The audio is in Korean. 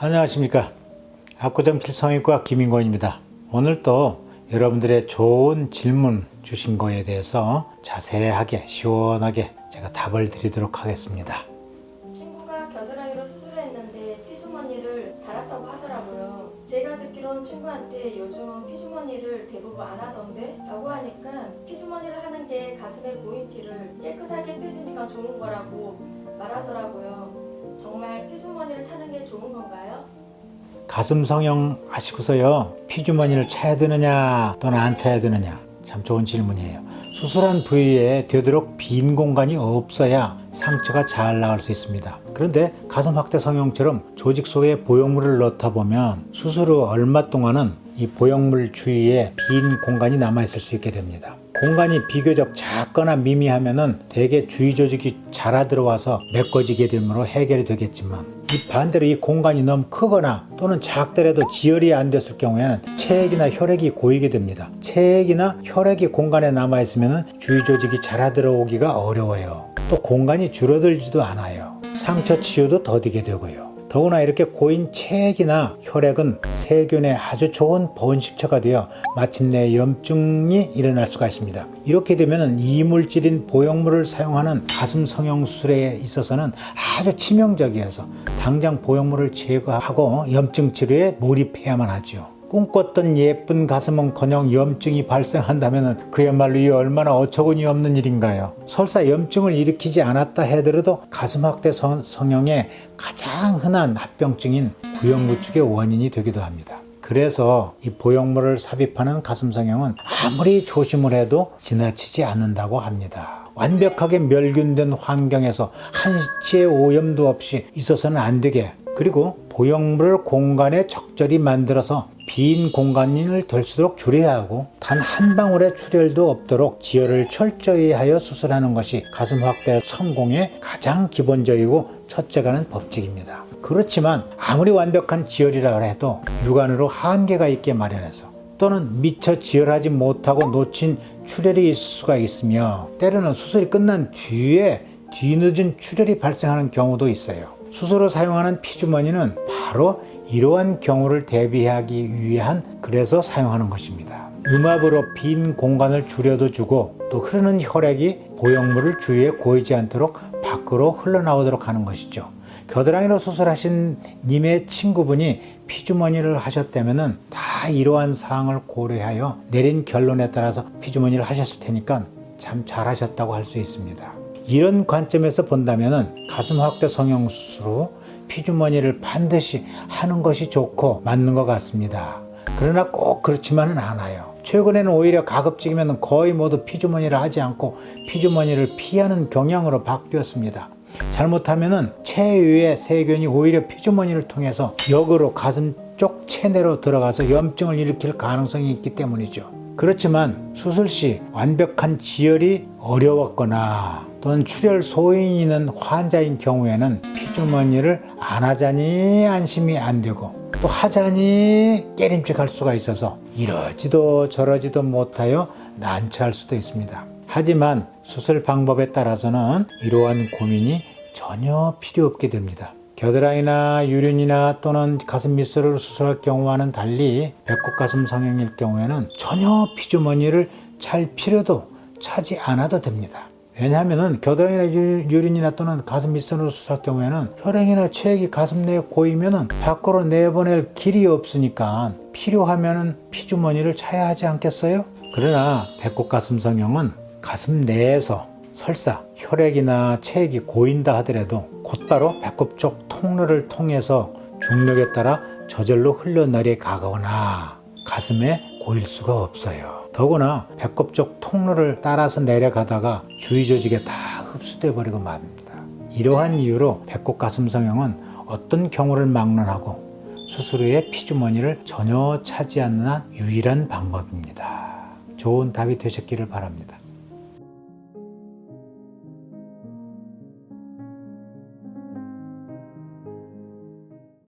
안녕하십니까. 압구정 필성의과 김인권입니다. 오늘 또 여러분들의 좋은 질문 주신 거에 대해서 자세하게 시원하게 제가 답을 드리도록 하겠습니다. 친구가 겨드랑이로 수술을 했는데 피주머니를 달았다고 하더라고요. 제가 듣기론 친구한테 요즘은 피주머니를 대부분 안 하던데 라고 하니까 피주머니를 하는 게 가슴에 고인 피를 깨끗하게 빼주니까 좋은 거라고 말하더라고요. 정말 피주머니를 차는 게 좋은 건가요? 가슴 성형 하시고서요. 피주머니를 차야 되느냐 또는 안 차야 되느냐. 참 좋은 질문이에요. 수술한 부위에 되도록 빈 공간이 없어야 상처가 잘 나갈 수 있습니다. 그런데 가슴 확대 성형처럼 조직 속에 보형물을 넣다 보면 수술 후 얼마 동안은 이 보형물 주위에 빈 공간이 남아 있을 수 있게 됩니다. 공간이 비교적 작거나 미미하면은 대개 주위 조직이 자라 들어와서 메꿔지게 되므로 해결이 되겠지만 이 반대로 이 공간이 너무 크거나 또는 작더라도 지혈이 안 됐을 경우에는 체액이나 혈액이 고이게 됩니다. 체액이나 혈액이 공간에 남아 있으면 주위 조직이 자라 들어오기가 어려워요. 또 공간이 줄어들지도 않아요. 상처 치유도 더디게 되고요. 더구나 이렇게 고인 체액이나 혈액은 세균의 아주 좋은 번식처가 되어 마침내 염증이 일어날 수가 있습니다. 이렇게 되면 이물질인 보형물을 사용하는 가슴 성형 수술에 있어서는 아주 치명적이어서 당장 보형물을 제거하고 염증 치료에 몰입해야만 하죠. 꿈꿨던 예쁜 가슴은커녕 염증이 발생한다면 그야말로 이 얼마나 어처구니 없는 일인가요? 설사 염증을 일으키지 않았다 해더라도 가슴 확대 성- 성형의 가장 흔한 합병증인 구역무축의 원인이 되기도 합니다. 그래서 이 보형물을 삽입하는 가슴 성형은 아무리 조심을 해도 지나치지 않는다고 합니다. 완벽하게 멸균된 환경에서 한치의 오염도 없이 있어서는 안 되게 그리고 보형물을 공간에 적절히 만들어서 빈 공간을 될수 있도록 줄여야 하고 단 한 방울의 출혈도 없도록 지혈을 철저히 하여 수술하는 것이 가슴 확대 성공의 가장 기본적이고 첫째가는 법칙입니다. 그렇지만 아무리 완벽한 지혈이라 해도 육안으로 한계가 있게 마련해서 또는 미처 지혈하지 못하고 놓친 출혈이 있을 수가 있으며 때로는 수술이 끝난 뒤에 뒤늦은 출혈이 발생하는 경우도 있어요. 후 사용하는 피주머니는 바로 이러한 경우를 대비하기 위한 그래서 사용하는 것입니다. 음압으로 빈 공간을 줄여도 주고 또 흐르는 혈액이 보형물을 주위에 고이지 않도록 밖으로 흘러나오도록 하는 것이죠. 겨드랑이로 수술하신 님의 친구분이 피주머니를 하셨다면은 다 이러한 사항을 고려하여 내린 결론에 따라서 피주머니를 하셨을 테니까 참 잘하셨다고 할 수 있습니다. 이런 관점에서 본다면은 가슴 확대 성형 수술 후 피주머니를 반드시 하는 것이 좋고 맞는 것 같습니다. 그러나 꼭 그렇지만은 않아요. 최근에는 오히려 가급적이면 거의 모두 피주머니를 하지 않고 피주머니를 피하는 경향으로 바뀌었습니다. 잘못하면은 체위의 세균이 오히려 피주머니를 통해서 역으로 가슴 쪽 체내로 들어가서 염증을 일으킬 가능성이 있기 때문이죠. 그렇지만 수술 시 완벽한 지혈이 어려웠거나 또는 출혈 소인이 있는 환자인 경우에는 피주머니를 안 하자니 안심이 안 되고 또 하자니 깨림직할 수가 있어서 이러지도 저러지도 못하여 난처할 수도 있습니다. 하지만 수술 방법에 따라서는 이러한 고민이 전혀 필요 없게 됩니다. 겨드랑이나 유륜이나 또는 가슴 밑살을 수술할 경우와는 달리 배꼽 가슴 성형일 경우에는 전혀 피주머니를 찰 필요도 차지 않아도 됩니다. 왜냐하면 겨드랑이나 유- 유륜이나 또는 가슴 밑선으로 수술할 경우에는 혈액이나 체액이 가슴 내에 고이면은 밖으로 내보낼 길이 없으니까 필요하면은 피주머니를 차야 하지 않겠어요? 그러나 배꼽 가슴 성형은 가슴 내에서 설사 혈액이나 체액이 고인다 하더라도 곧바로 배꼽 쪽 통로를 통해서 중력에 따라 저절로 흘러내려 가거나 가슴에 고일 수가 없어요. 더구나 배꼽 쪽 통로를 따라서 내려가다가 주위 조직에 다 흡수돼 버리고 맙니다. 이러한 이유로 배꼽 가슴 성형은 어떤 경우를 막론하고 수술 후에 피주머니를 전혀 차지 않는 한 유일한 방법입니다. 좋은 답이 되셨기를 바랍니다.